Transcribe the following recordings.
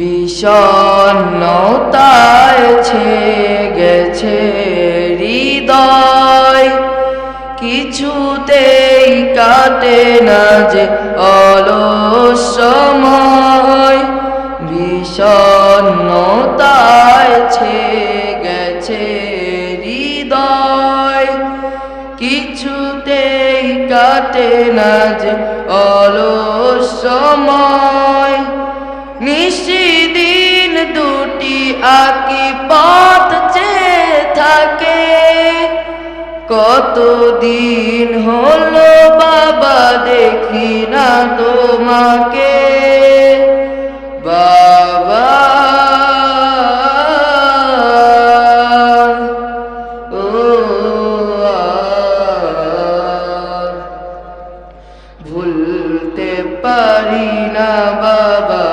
বিষণ্ণতায় ছে গেছে হৃদয়। কিছুতেই কাটে না যে অলস সময় বিষণ্ণতায় ছে গেছে হৃদয়। কিছুতেই কাটে না যে অলস দুটি আকি পথ চেয়ে থাকে। কতদিন হলো বাবা, দেখি না তোমাকে। বাবা ভুলতে পারি না বাবা।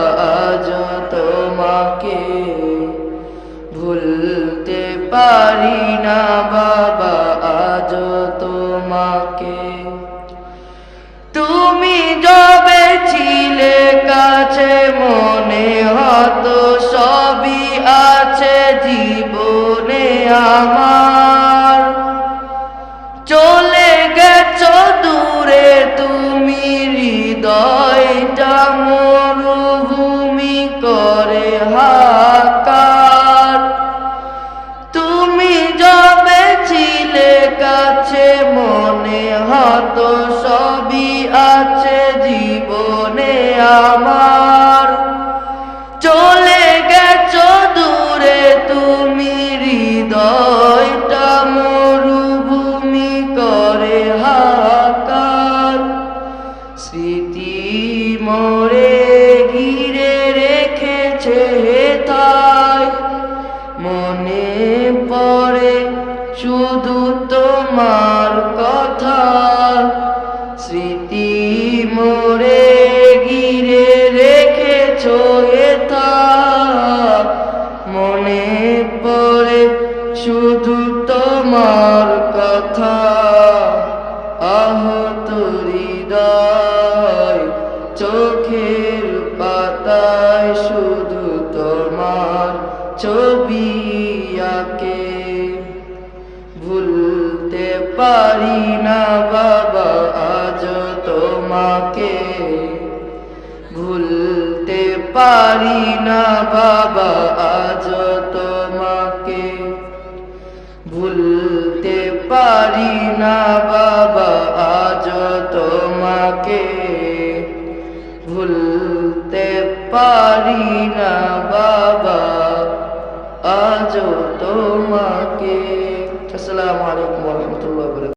পারি না বাবা আজ তোমাকে। তুমি যবে ছিলে কাছে মনে হতো মরে ঘিরে রেখেছে তাই। মনে পড়ে শুধু তোমার কথা। স্মৃতি মোরে ঘিরে রেখেছ এথা মনে পড়ে শুধু তোমার ছবি ভুলতে পারি না বাবা, আজ তোমাকে। ভুলতে পারি না বাবা, আজ তোমাকে। ভুলতে পারি না বাবা, আজ তোমাকে। ভুলতে পারি না বাবা তোমাকে। আসসালামু আলাইকুম রহমতুল্লাহ